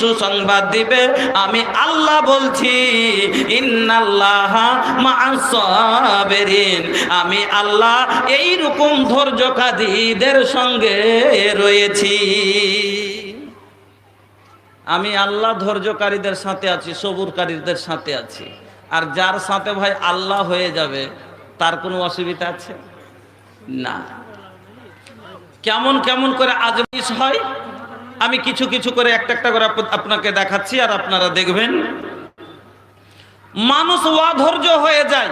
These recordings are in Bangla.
সুসংবাদ দিবে? আমি আল্লাহ বলছি আমি আল্লাহ এই রকম ধৈর্যকারীদের সঙ্গে রয়েছি। আমি আল্লাহ ধৈর্যকারীদের সাথে আছি, সবুরকারীদের সাথে আছি। আর যার সাথে ভাই আল্লাহ হয়ে যাবে, তার কোনো অসুবিধা আছে? না। কেমন কেমন করে আজমিস হয়? আমি কিছু কিছু করে একটা একটা করে আপনাকে দেখাচ্ছি আর আপনারা দেখবেন। মানুষ অধৈর্য হয়ে যায়।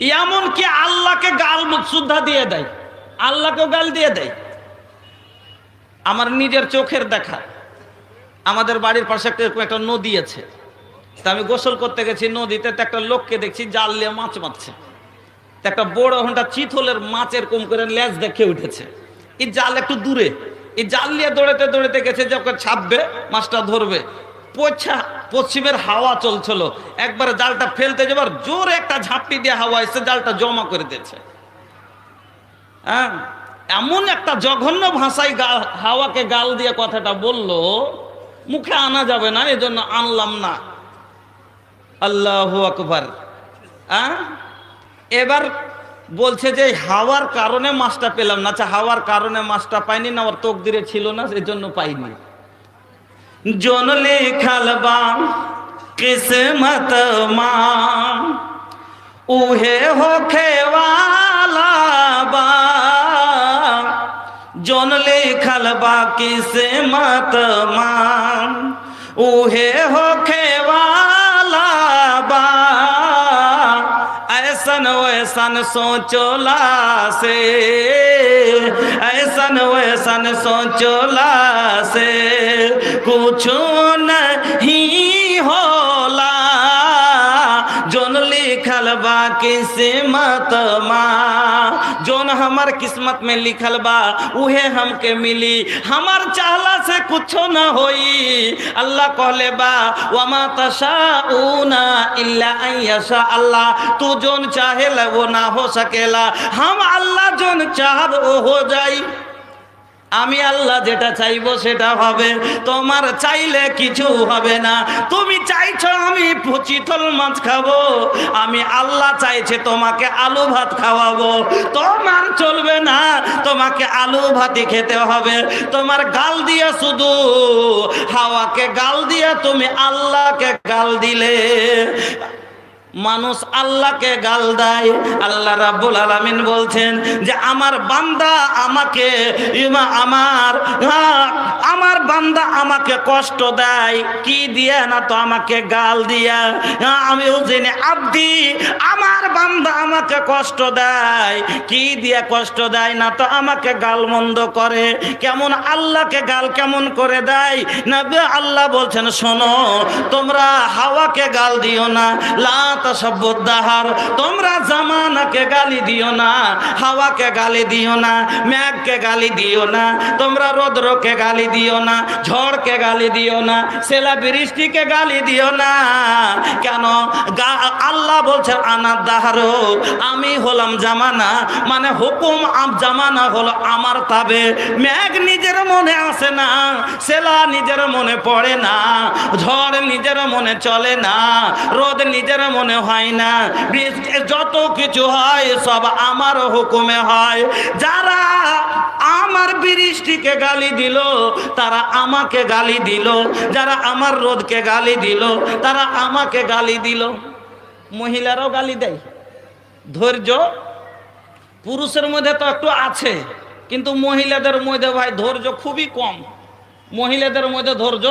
এমন কি আল্লাহকে গাল সুদ্ধা দিয়ে দেয়। আল্লাহকেও গাল দিয়ে দেয়। আমার নিজের চোখের দেখা। আমাদের বাড়ির পাশে একটা একটা নদী আছে। তা আমি গোসল করতে গেছি নদীতে, তো একটা লোককে দেখছি জাল দিয়ে মাছ মারছে। একটা বড় ঘণ্টা চিতলের মাছের কম করে লেজ দেখে উঠেছে। এই জাল একটু দূরে। এই জাল নিয়ে দৌড়াতে দৌড়াতে গেছে যখন ছাপবে, মাছটা ধরবে। পোছা পশ্চিমের হাওয়া চলছিল। একবার জালটা ফেলতে যাবার জোরে একটা ঝাঁপটি দিয়ে হাওয়া এসে জালটা জমা করে দিয়েছে। হ্যাঁ? এমন একটা জঘন্য ভাষায় গা- হাওয়াকে গাল দিয়ে কথাটা বলল, মুখে আনা যাবে না, এজন্য আনলাম না। আল্লাহ আকবার। হ্যাঁ? এবার বলছে যে হাওয়ার কারণে মাছটা পেলাম না। আচ্ছা হাওয়ার কারণে মাছটা পাইনি না, আমার তোক তকদিরে ছিল না সেজন্য পাইনি। জনলে খালবাম কিসমত মা, উহে হোখে খেওয়ালা বা। জনলে খালবা, কিসমত মা, উহে হো वैसन सोचोला से ऐसन वैसन सोचोला से कुछ नहीं बा, किस्मत माँ। जोन हमार किस्मत में लिखल बा, उहे हमके मिली। हमार चाहला से कुछो न होई। अल्लाह कहले बा, वमा तशाऊना इल्ला अन यशा। अल्लाह, तू जोन चाहेला, वो ना हो सकेला। हम अल्लाह जोन चाहब वो हो जाई। আমি আল্লাহ যেটা চাইব সেটা হবে, তোমার চাইলে কিছু হবে না। তুমি চাইছো আমি চিতল মাছ খাব, আমি আল্লাহ চাইছে তোমাকে আলু ভাত খাওয়াবো। তোমার চলবে না, তোমাকে আলু ভাতই খেতে হবে। তোমার গাল দিয়ে শুধু হাওয়াকে গাল দিয়ে তুমি আল্লাহকে গাল দিলে। মানুষ আল্লাহকে গাল দেয়। আল্লাহ রাব্বুল আলামিন বলছেন যে আমার বান্দা আমাকে ইমা আমার হ্যাঁ, আমার বান্দা আমাকে কষ্ট দেয়। কি দিয়ে না তো আমাকে গাল দিয়া? হ্যাঁ, আমি জেনে আব্দি আমার বান্দা আমাকে কষ্ট দেয়। কি দিয়ে কষ্ট দেয় না তো আমাকে গাল মন্দ করে? কেমন আল্লাহকে গাল কেমন করে দেয়? না আল্লাহ বলছেন শোনো তোমরা হাওয়াকে গাল দিও না। লাত সভ্যদাহার তোমরা জামানাকে গালি দিও না, হাওয়াকে গালি দিও না, ম্যাগকে গালি দিও না, তোমরা রৌদ্রকে গালি দিও না, ঝড়কে গালি দিও না সেলা বৃষ্টিকে গালি দিও না। কেন? আল্লাহ বলছেন আনার দাহারো, আমি হলাম জামানা মানে হুকুম জামানা হলো আমার তাবে। ম্যাগ নিজের মনে আসে না সেলা নিজের মনে পড়ে না, ঝড় নিজের মনে চলে না, রোদ নিজের মনে হয় না। যত কিছু হয় সব আমার হুকুমে হয়। যারা আমার বৃষ্টিকে গালি দিল, তারা আমাকে গালি দিল। যারা আমার রোদকে গালি দিল, তারা আমাকে গালি দিল। মহিলারাও গালি দেয়। ধৈর্য পুরুষের মধ্যে তো একটু আছে, কিন্তু মহিলাদের মধ্যে ভাই ধৈর্য খুবই কম। মহিলাদের মধ্যে ধৈর্য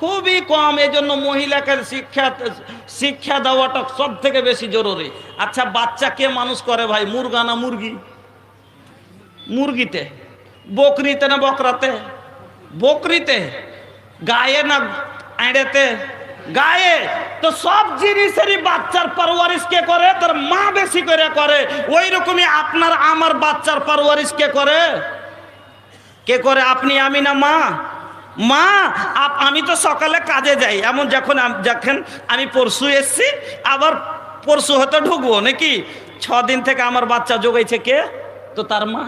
খুবই কম এই জন্য মহিলাকে শিক্ষা শিক্ষা দেওয়াটা সব থেকে বেশি জরুরি। আচ্ছা বাচ্চা কে মানুষ করে ভাই, মুরগা না মুরগি? মুরগিতে। বকরিতে না বকরাতে? বকরিতে। গায়ে না আড়েতে? গায়ে। তো সব জিনিসেরই বাচ্চার পারওয়ারিশ কে করে? তার মা বেশি করে করে। ওই রকমই আপনার, আমার বাচ্চার পারওয়ারিশ কে করে? কে করে? আপনি আমি না মা? মা, আপ- আমি তো সকালে কাজে যাই। এমন যখন যখন আমি পরশু এসছি, আবার পরশু হয়তো ঢুকবো, নাকি? ছ দিন থেকে আমার বাচ্চা জোগাইছে কে? তো তার মা।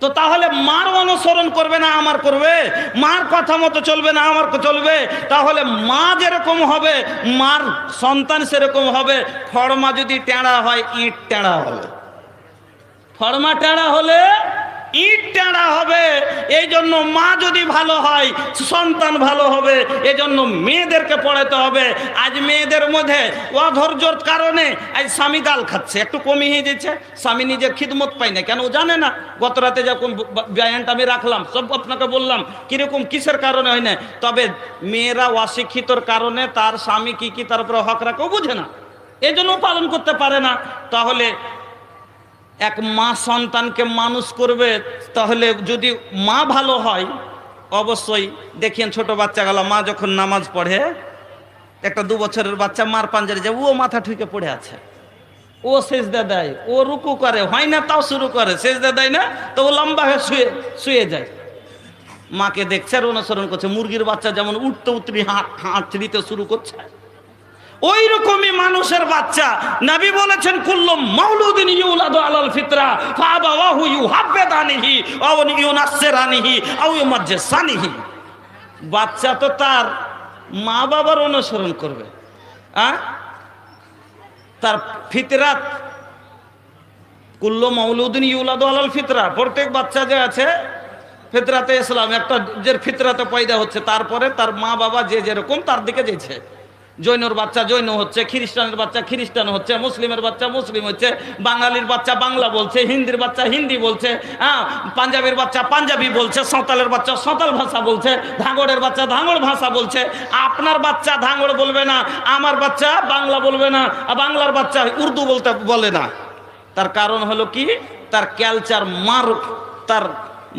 তো তাহলে মার অনুসরণ করবে না, আমার করবে? মার কথা মতো চলবে না, আমার চলবে? তাহলে মা যেরকম হবে, মার সন্তান সেরকম হবে। ফড়মা যদি টেঁড়া হয়, ইট টেঁড়া হবে। ফর্মা টেঁড়া হলে ইট টেঁড়া হবে এই জন্য মা যদি ভালো হয়, সন্তান ভালো হবে এই জন্য মেয়েদেরকে পড়াতে হবে। আজ মেয়েদের মধ্যে অধৈর্যর কারণে আজ স্বামী গাল খাচ্ছে। একটু কমিয়ে দিচ্ছে স্বামী নিজের খিদমত পায় না। কেন ও জানে না? গত রাতে যখন ব্যায়ানটা আমি রাখলাম, সব আপনাকে বললাম, কীরকম কিসের কারণে হয় না? তবে মেয়েরা অশিক্ষিতর কারণে তার স্বামী কি কি তার উপরে হক রাখেও বুঝে না। এই জন্য পালন করতে পারে না। তাহলে এক মা সন্তানকে মানুষ করবে, তাহলে যদি মা ভালো হয়, অবশ্যই দেখেন ছোট বাচ্চা গেল মা যখন নামাজ পড়ে, একটা দু বছরের বাচ্চা মার পাঞ্জারে যায়, ও মাথা ঠুকে পড়ে আছে। ও সেজদা দেয়, ও রুকু করে, হয় না তাও শুরু করে, সেজদা দেয় না তো ও লম্বা হয়ে শুয়ে শুয়ে যায়। মাকে দেখছে আর অনুসরণ করছে, মুরগির বাচ্চা যেমন উঠতে উঠতে হাত দিতে শুরু করছে। ওই রকমই মানুষের বাচ্চা। নবী বলেছেন কুল্লু মাউলুদিন ইউলাদু আলাল ফিতরা ফাবাওয়াহু ইউহাব্বিদানিহি আও ইউনাসসিরানিহি আও ইউমাজ্জিসানিহি। বাচ্চা তো তার মা বাবার অনুসরণ করবে। আ? তার ফিতরাত কুল্লু মাউলুদিন ইউলাদু আলাল ফিতরা। প্রত্যেক বাচ্চা যে আছে, ফিতরাতে ইসলাম, একটা যে ফিতরাতে পয়দা হচ্ছে, তারপরে তার মা বাবা যে যেরকম, তার দিকে যেছে জৈনর বাচ্চা জৈন হচ্ছে, খ্রিস্টানের বাচ্চা খ্রিস্টান হচ্ছে, মুসলিমের বাচ্চা মুসলিম হচ্ছে, বাঙালির বাচ্চা বাংলা বলছে, হিন্দির বাচ্চা হিন্দি বলছে হ্যাঁ পাঞ্জাবের বাচ্চা পাঞ্জাবি বলছে সাঁতালের বাচ্চা সাঁওতাল ভাষা বলছে ধাঙ্গড়ের বাচ্চা ধাঙ্গড় ভাষা বলছে, আপনার বাচ্চা ধাঙ্গড় বলবে না, আমার বাচ্চা বাংলা বলবে না, আর বাংলার বাচ্চা উর্দু বলতে বলে না। তার কারণ হলো কি? তার ক্যালচার মার, তার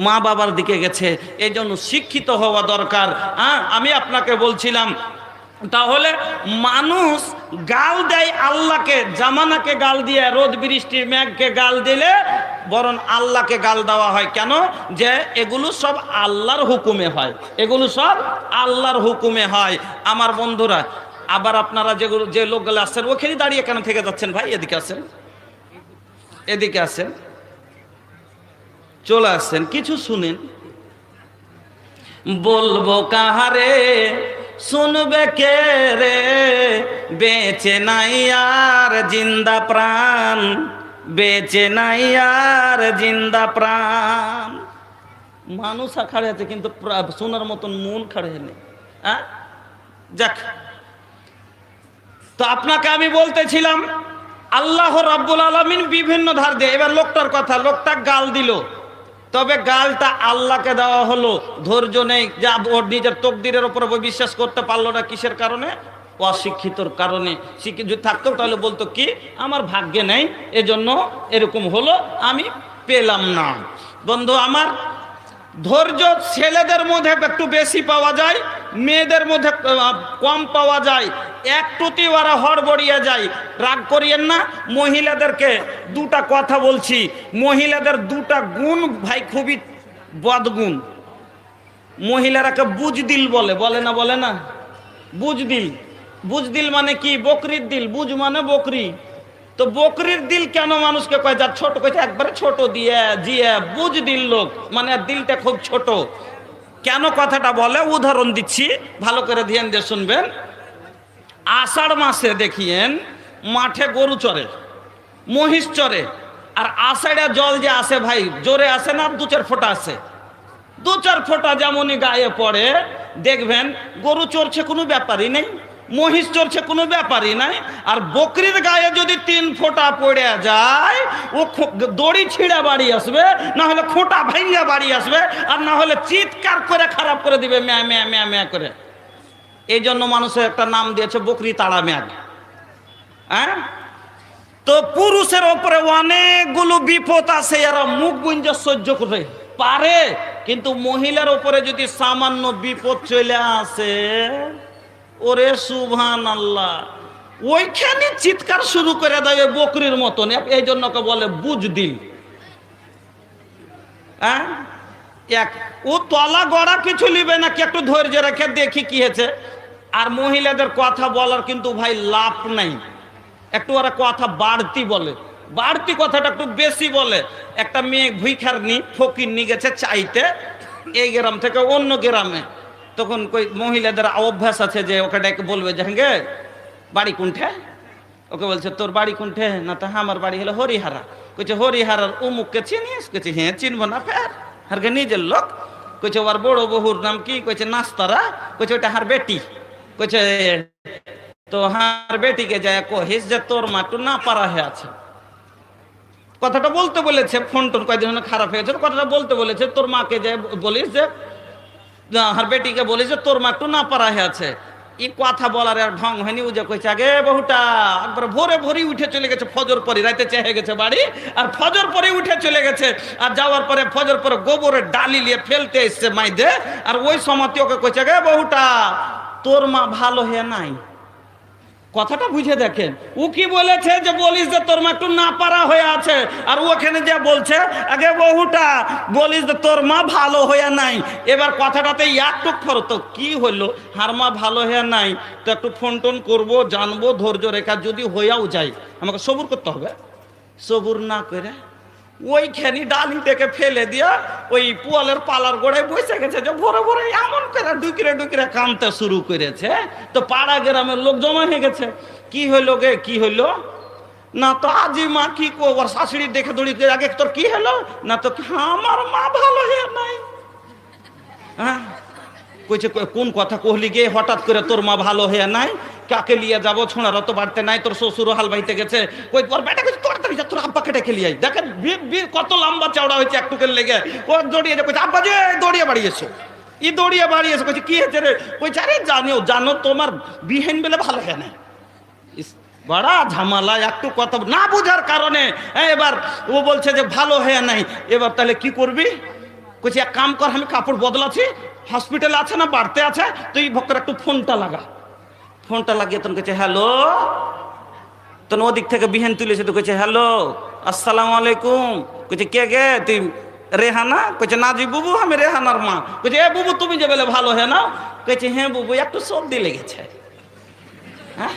মা বাবার দিকে গেছে এই জন্য শিক্ষিত হওয়া দরকার। হ্যাঁ আমি আপনাকে বলছিলাম তাহলে মানুষ গাল দেয় আল্লাহকে, জামানাকে গাল দিয়ে, রোদ বৃষ্টি মেঘকে গাল দিলে বরং আল্লাহকে গাল দেওয়া হয়। কেন? যে এগুলো সব আল্লাহর হুকুমে হয়। এগুলো সব আল্লাহর হুকুমে হয়। আমার বন্ধুরা, আবার আপনারা যেগুলো যে লোকগুলো আসছেন ওখানে দাঁড়িয়ে কেন থেকে যাচ্ছেন ভাই? এদিকে আসেন। এদিকে আসেন। চলে আসছেন কিছু শুনেন। বলব কাহারে? শুনবে কে রে? বেঁচে নাই আর জিন্দা প্রাণ। বেঁচে নাই আর জিন্দা প্রাণ। মানুষ খাড়ে আছে কিন্তু শোনার মতন মন খাড়ে নেই। হ্যাঁ যাক। তো আপনাকে আমি বলতেছিলাম, আল্লাহ রাব্বুল আলমিন বিভিন্ন ধার দিয়ে এবার লোকটার কথা, লোকটা গাল দিল। তবে গালটা আল্লাহকে দেওয়া হলো, ধৈর্য নেই। যা ওর নিজের তকদিরের উপর বিশ্বাস করতে পারল না কিসের কারণে? অশিক্ষিতর কারণে। শিক্ষিত যদি থাকতো, তাহলে বলতো কি, আমার ভাগ্যে নেই, এজন্য এরকম হলো, আমি পেলাম না। বন্ধু আমার, ধৈর্য ছেলেদের মধ্যে একটু বেশি পাওয়া যায়। মেয়েদের মধ্যে কম পাওয়া যায় একটুতেই ওরা হড়বড়িয়ে যায়। রাগ করিয়েন না, মহিলাদেরকে দুটা কথা বলছি। মহিলাদের দুটা গুণ, ভাই, খুবই বদগুণ। মহিলারাকে বুজদিল বলে বলে না বলে না? বুজদিল বুজদিল মানে কি? বকরির দিল। বুজ মানে বকরি। তো বকরির দিল কেন মানুষকে কয় যার ছোট কইছে একবারে ছোট দিয়ে জিয়ে বুঝ দিল লোক। মানে দিলটা খুব ছোট। কেন কথাটা বলে? উদাহরণ দিচ্ছি। ভালো করে ধ্যান দিয়ে শুনবেন। আষাঢ় মাসে দেখিয়েন, মাঠে গরু চরে, মহিষ চরে, আর আষাঢ়ে জল যে আসে ভাই, জোরে আসে না দু চার ফোঁটা আসে? দু চার ফোঁটা যেমনই গায়ে পড়ে, দেখবেন গরু চড়ছে কোনো ব্যাপারই নেই। মহিষ চড়ছে কোনো ব্যাপারই নাই। আর বকরির গায়ে যদি তিন ফোঁটা পড়ে যায়, ও দড়ি ছিঁড়ে বাড়ি আসবে, না হলে খোঁটা ভেঙে বাড়ি আসবে, আর না হলে চিৎকার করে খারাপ করে দিবে, ম্যা ম্যা ম্যা ম্যা করে। এই জন্য মানুষের একটা নাম দিয়েছে বকরি তাড়া ম্যাগ। হ্যাঁ? তো পুরুষের ওপরে অনেকগুলো বিপদ আছে, এরা মুখ গুঞ্জ সহ্য করে পারে, কিন্তু মহিলার ওপরে যদি সামান্য বিপদ চলে আসে ওরে সুভান আল্লাহ ওইখানে চিৎকার শুরু করে দেয় বকরির মতন, এই জন্য বলে বুঝ দিল হ্যাঁ? এক, ও তলা গড়া কিছু নিবে নাকি একটু ধৈর্য রেখে দেখি কি হয়েছে? আর মহিলাদের কথা বলার কিন্তু ভাই লাভ নাই। একটু ওরা কথা বাড়তি বলে। বাড়তি কথাটা একটু বেশি বলে। একটা মেয়ে ভুইখার নি ফকির নি গেছে চাইতে, এই গ্রাম থেকে অন্য গ্রামে। তখন কই মহিলাদের অভ্যাস আছে যে ওকে ডেকে বলবে যে হ্যাঁ বাড়ি কোনঠে? ওকে বলছে, তোর বাড়ি কোনঠে? না তো আমার বাড়ি হলো হরিহারা। কইছে, হরিহারার উমুককে চিনিস? কইছে হ্যাঁ চিনবো না ফের। হারকে নিজের লোক। কইছে, ওর বড় বহুর নাম কি? কইছে, নাস্তারা। কইছে ওটা হার বেটি। কইছে, তো হার বেটিকে যায় কহিস যে, তোর মা মাটু না পারা হয়ে আছে। কথাটা বলতে বলেছে ফোন টোন কয়েকদিন খারাপ হয়ে গেছে। কথাটা বলতে বলেছে, তোর মাকে যে বলিস যে হার বেটিকে বলি যে, তোর মা একটু না পারা আছে। এই কথা বলার আর ঢং হয়নি। যে কইছে, আগে বহুটা, একবার ভোরে ভোরে উঠে চলে গেছে, ফজর পরে রাতে চেহে গেছে বাড়ি, আর ফজর পরে উঠে চলে গেছে, আর যাওয়ার পরে ফজর পরে গোবরের ডালি নিয়ে ফেলতে এসছে মাইদে, আর ওই সময় ওকে কইছে, আগে বহুটা, তোর মা ভালো হয়ে নাই। কথাটা বুঝে দেখেন। ও কি বলেছে যে বলিস যে তোর মা একটু না পারা হয়ে আছে? আর ওখানে যে বলছে, আগে বহুটা বলিস যে তোর মা ভালো হয়ে নাই। এবার কথাটাতে একটু তো, কি হলো? হার মা ভালো হয়ে নাই, তো একটু ফোন টোন করব, জানব, ধৈর্য রেখা যদি হয়েও যায়, আমাকে সবুর করতে হবে। সবুর না করে ওইখানি ডালি থেকে ফেলে দিয়া ওই পোয়ালের পালার গোড়ায় বসে গেছে যে ভোরে ভোরে এমন করে ডুকরে ডুকরে কামতে শুরু করেছে। তো পাড়া গ্রামের লোক জমা হয়ে গেছে। কি হইল গে? কি হইল? না তো আজি মা কি ওর শাশুড়ি দেখে দৌড়ি আগে তোর কি হলো না তো আমার মা ভালো হয়ে নাই। হ্যাঁ? কইছে কোন কথা কহলি গে? হঠাৎ করে তোর মা ভালো হয়ে নাই? কাকে লিয়ে যাব? ছোঁড়ার তো বাড়তে নাই তোর শ্বশুর হাল বাইতে গেছে। কই তোর বেটা কইছে তাড়াতাড়ি যা তোর আব্বাকে ডেকে আই দেখেন বীর বীর কত লম্বা চওড়া হয়েছে একটুকের লেগে। ও দৌড়িয়ে যে আব্বা যে দৌড়িয়ে বাড়িয়েছো ই দৌড়িয়ে বাড়িয়েছে কইছে কি হয়েছে রে? কইছে আরে জানিও জানো তোমার বিহেন বেলে ভালো হয়ে ইস, বড়া ঝামেলা একটু কথা না বোঝার কারণে হ্যাঁ, এবার ও বলছে যে ভালো হয়ে নাই। এবার তাহলে কি করবি? কইছি এক কাম কর আমি কাপড় বদলাছি হসপিটালে আছে না বাড়তে আছে তুই ভক্তর একটু ফোনটা লাগা। ফোনটা লাগিয়ে তখন কেছে হ্যালো? তখন ওদিক থেকে বিহেন তুলেছে তো কেছে হ্যালো, আসসালাম আলাইকুম। কেছে কে গে? তুই রেহানা? কেছে না জি বুবু, আমি রেহানার মা। কেছে এ বুবু, তুমি যে বলে ভালো হ্যাঁ না? কেছে হ্যাঁ বুবু, একটু সর্দি লেগেছে। হ্যাঁ?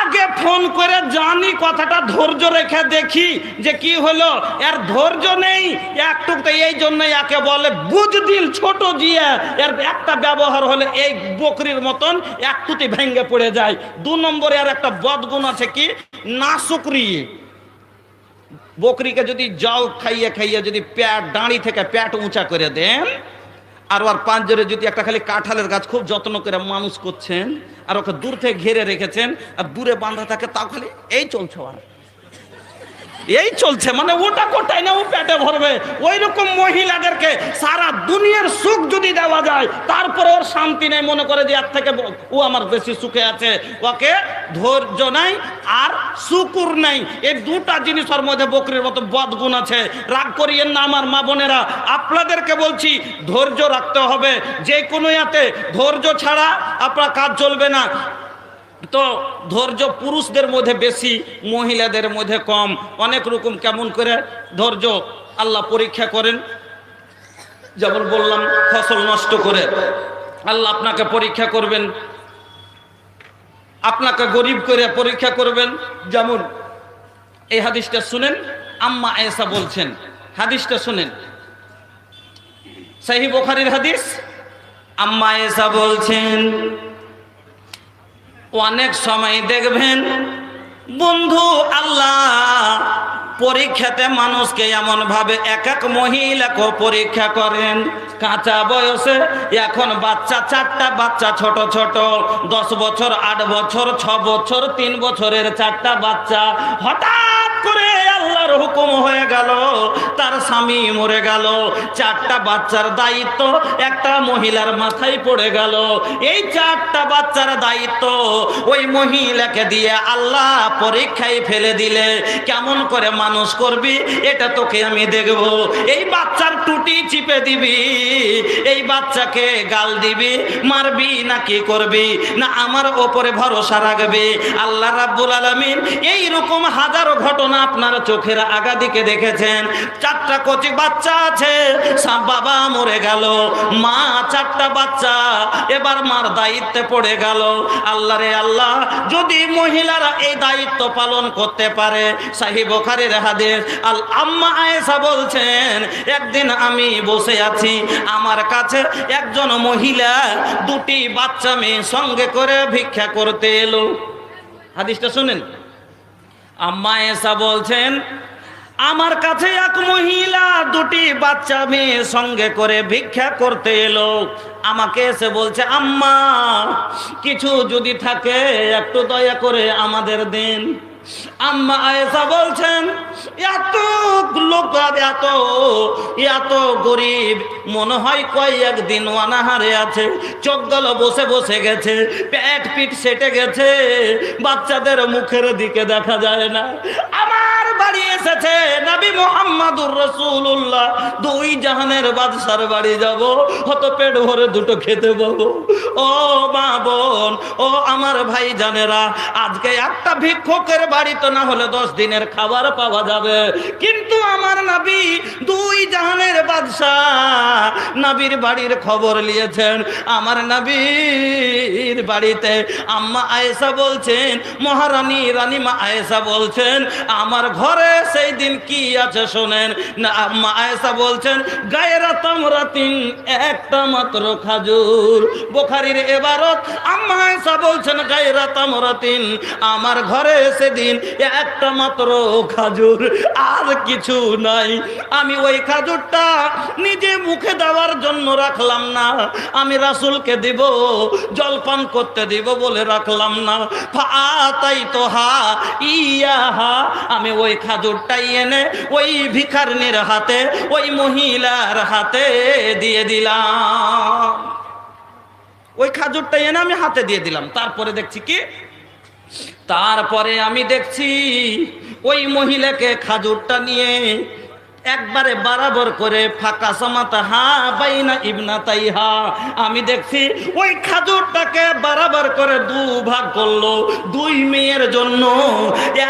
আগে ফোন করে জানি কথাটা ধৈর্য রেখে দেখি যে কি হলো। এর ধৈর্য নেই একটু তো এই জন্য একে বলে বুঝদিল ছোট জিয়া। এর একটা ব্যবহার হলে এই বকরির মতন একটুতে ভেঙ্গে পড়ে যায়। দু নম্বরে আর একটা বদগুণ আছে কি? না শুক্রি। বকরিকে যদি জল খাইয়ে খাইয়ে যদি প্যাট দাঁড়ি থেকে প্যাট উঁচা করে দেন আর ওর পাঁচজনে যদি একটা খালি কাঁঠালের গাছ খুব যত্ন করে মানুষ করছেন, আর ওকে দূর থেকে ঘিরে রেখেছেন, আর দূরে বাঁধা থাকে, তাও খালি এই চলছে আর এই চলছে মানে ওটা কোটাই না ও পেটে ভরবে? ওই রকম মহিলাদেরকে সারা দুনিয়ার সুখ যদি দেওয়া যায়, তারপরে ওর শান্তি নেই, মনে করে যে এর থেকে ও আমার বেশি সুখে আছে। ওকে ধৈর্য নাই আর শুকুর নাই। এই দুটা জিনিস ওর মধ্যে বকরির মতো বদগুণ আছে। রাগ করিয়েন না আমার মা বোনেরা। আপনাদেরকে বলছি, ধৈর্য রাখতে হবে। যে কোনো ইয়াতে ধৈর্য ছাড়া আপনার কাজ চলবে না। তো ধৈর্য পুরুষদের মধ্যে বেশি, মহিলাদের মধ্যে কম। অনেক রকম কেমন করে ধৈর্য আল্লাহ পরীক্ষা করেন। যেমন বললাম, ফসল নষ্ট করে। আল্লাহ আপনাকে পরীক্ষা করবেন। আপনাকে গরিব করে পরীক্ষা করবেন। যেমন এই হাদিসটা শুনেন, আম্মা এসা বলছেন। হাদিসটা শুনেন। সাহি বোখারির হাদিস, আম্মা এসা বলছেন অনেক সময় দেখবেন বন্ধু আল্লাহ পরীক্ষাতে মানুষকে এমন ভাবে এক এক মহিলাকে পরীক্ষা করেন। কাঁচা বয়সে এখন বাচ্চা চারটা, বাচ্চা ছোট ছোট, দশ বছর, আট বছর, ছ বছর, তিন বছরের চারটা বাচ্চা হঠাৎ হুকুম হয়ে গেল, তার স্বামী মরে গেল, চারটা বাচ্চার দায়িত্ব একটা মহিলার মাথায় পড়ে গেল। এই চারটা বাচ্চার দায়িত্ব ওই মহিলাকে দিয়ে আল্লাহ পরীক্ষায় ফেলে দিলে। কেমন করে মানুষ করবি, এটা তোকে আমি দেখব। এই বাচ্চার টুটি চিপে দিবি, এই বাচ্চাকে গাল দিবি, মারবি না কি করবি, না আমার ওপরে ভরসা রাখবি। আল্লাহ রাব্বুল আলামিন এই রকম হাজারো ঘটনা আপনার চোখের আগা দিকে দেখেছেন, চারটা কচি বাচ্চা আছে বাবা মরে গেল। মা, চারটা বাচ্চা, এবার মার দায়িত্বে পড়ে গেল। আল্লাহ রে আল্লাহ, যদি মহিলারা এই দায়িত্ব পালন করতে পারে, সাহি বোখারের হাদিস, আল আম্মা আয়েশা বলছেন, একদিন আমি বসে আছি, আমার কাছে একজন মহিলা দুটি বাচ্চা মেয়ে সঙ্গে করে ভিক্ষা করতে এলো। হাদিসটা শুনেন? আম্মা এসা বলছেন আমার কাছে এক মহিলা, দুটি বাচ্চা মেয়ে সঙ্গে করে ভিক্ষা করতে এলো। আমাকে এসে বলছে, আম্মা, কিছু যদি থাকে, একটু দয়া করে আমাদের দেন। আম্মা আয়েশা বলছেন, এত লোক এত এত গরিব, মনে হয় কয়েক দিন অনাহারে আছে, চোখ গেল বসে বসে গেছে, পেট পিট সেটে গেছে, বাচ্চাদের মুখের দিকে দেখা যায় না। আমার বাড়ি এসেছে নবী মোহাম্মদুর রসুল্লাহ দুই জাহানের বাদশার বাড়ি যাব, হত পেট ভরে দুটো খেতে পাবো ও মা বোন, ও আমার ভাই জানেরা আজকে একটা ভিক্ষুকের বাড়ি তো না হলে দশ দিনের খাবার পাওয়া যাবে। কিন্তু আমার নাবি, দুই জাহানের বাদশাহ নাবির বাড়ির খবর নিয়েছেন আমার নাবির বাড়িতে আম্মা আয়েশা বলছেন, মহারানী রানীমা আয়েশা বলছেন, আমার ঘরে সেই দিন কি আছে শোনেন। না, আম্মা আয়েশা বলছেন, গায়েরা তামরাতিন একটা মাত্র খাজুর। বোখারির এবারত আম্মা আয়েশা বলছেন, গায়েরা তামরাতিন আমার ঘরে সেদিন একটা মাত্র খাজুর, আর কিছু নাই। আমি ওই খাজুরটা নিজে মুখে দেওয়ার জন্য রাখলাম না। আমি রাসুলকে দিব, জলপান করতে দিব বলে রাখলাম না। তাই তো হা ইয়া হা আমি ওই খাজুরটাই এনে ওই ভিখারনির হাতে, ওই মহিলার হাতে দিয়ে দিলাম। ওই খাজুরটা এনে আমি হাতে দিয়ে দিলাম। তারপরে দেখছি কি? তারপরে আমি দেখছি ওই মহিলাকে খাজুরটা নিয়ে একবারে বরাবর করে ফাঁকা সমাতা হা বাইনা ইবনা তাই হা আমি দেখছি ওই খাজুরটাকে বরাবর করে দু ভাগ করল, দুই মেয়ের জন্য।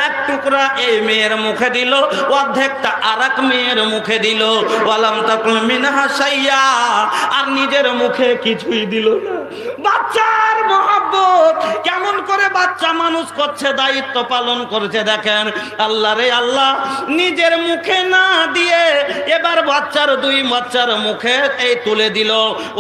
এক টুকরা এই মেয়ের মুখে দিল, অর্ধেকটা আর এক মেয়ের মুখে দিল। ওয়ালাম তাকুল মিনহা সাইয়া আর নিজের মুখে কিছুই দিল না। বাচ্চার মহাব্বত, কেমন করে বাচ্চা মানুষ করছে, দায়িত্ব পালন করছে, দেখেন। আল্লাহ রে আল্লাহ, নিজের মুখে না দিয়ে এবার বাচ্চার দুই বাচ্চার মুখে এই তুলে দিল।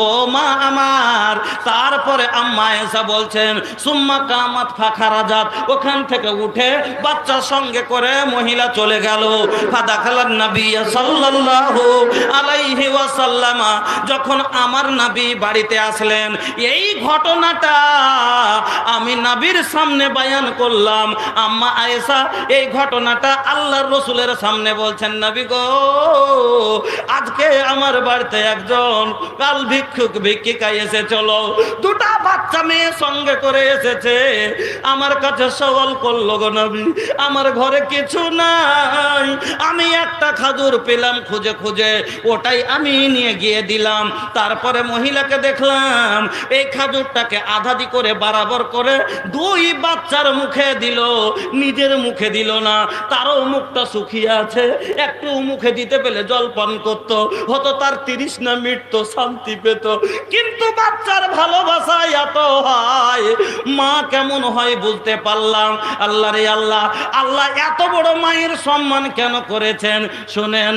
ও মা আমার, তারপরে আম্মা এসা বলছেন, সুম্মা কামাত ফাঁকা রাজাত। ওখান থেকে উঠে বাচ্চার সঙ্গে করে মহিলা চলে গেল। ফাদা খালার নবী সাল্লাল্লাহু আলাইহি ওয়াসাল্লামা, যখন আমার নবী বাড়িতে আসলেন, এই ঘটনাটা আমি নবীর সামনে বায়ান করলাম। আম্মা আয়েশা, এই ঘটনাটা আল্লাহর রসুলের সামনে বলছেন, নবী গো আজকে আমার বাড়িতে একজন কাল ভিক্ষুক ভিক্ষিকা এসে চলো। দুটা বাচ্চা মেয়ে সঙ্গে করে এসেছে। আমার কাছে সওয়াল করল, গো নবী, আমার ঘরে কিছু নাই। আমি একটা খাজুর পেলাম খুঁজে খুঁজে, ওটাই আমি নিয়ে গিয়ে দিলাম। তারপরে মহিলাকে দেখলাম, এই খাজুরটাকে আধাদি করে বারাবর করে দুই বাচ্চার মুখে দিল, নিজের মুখে দিল না, তারও মুখটা শুকিয়ে আছে, একটু মুখে দিতে পেলে জল পান করত, হতো তার তিরিশ না মিটতো, শান্তি পেত। কিন্তু বাচ্চার ভালোবাসা এত হয়, মা কেমন হয় বলতে পারলাম। আল্লাহ রে আল্লাহ আল্লাহ এত বড় মায়ের সম্মান কেন করেছেন? শোনেন